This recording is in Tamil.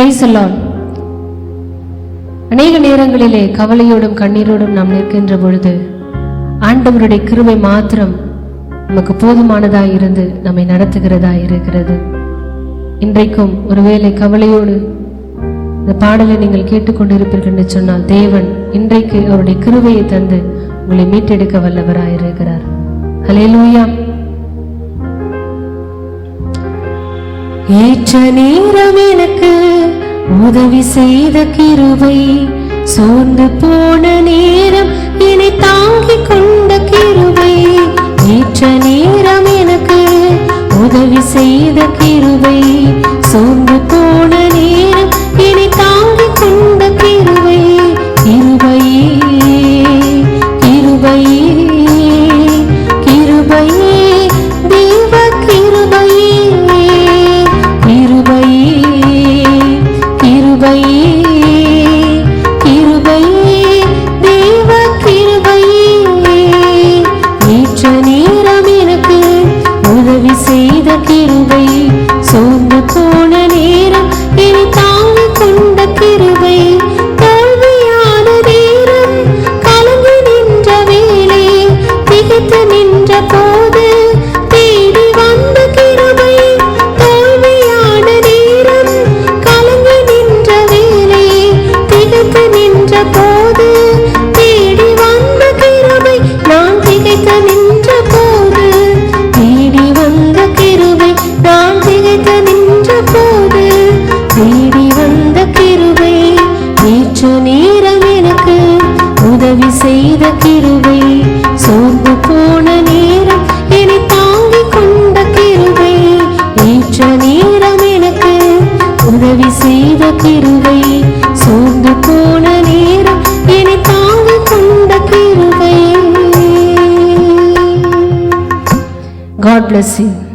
பிரைஸ் எல்லாம் அநேக நேரங்களிலே கவலையோடும் கண்ணீரோடும் நாம் நிற்கின்ற பொழுது ஆண்டவருடைய கிருவை மாத்திரம் நமக்கு போதுமானதா இருந்து நம்மை நடத்துகிறதா இருக்கிறது. இன்றைக்கும் ஒருவேளை கவலையோடு இந்த பாடலை நீங்கள் கேட்டுக்கொண்டிருப்பீர்கள் என்று சொன்னால் தேவன் இன்றைக்கு அவருடைய கிருவையை தந்து உங்களை மீட்டெடுக்க வல்லவராய் இருக்கிறார். லூயா ஏற்ற நேரம் எனக்கு உதவி செய்த கிருபை. சோர்ந்து போன நேரம் இனி தாங்கிக் கொண்ட கிருபை. ஏற்ற நேரம் எனக்கு உதவி செய்த கிருபை. சோர்ந்து தாங்கிக் செய்த கிருவை சோர்ந்து போன நேரம் என்னை தாங்கிக் கொண்ட கிருவை நேற்று நேரம் எனக்கு உதவி செய்த கிருவை சோர்ந்து போன நேரம் என்னை தாங்கிக் கொண்ட கிருபை. God bless you.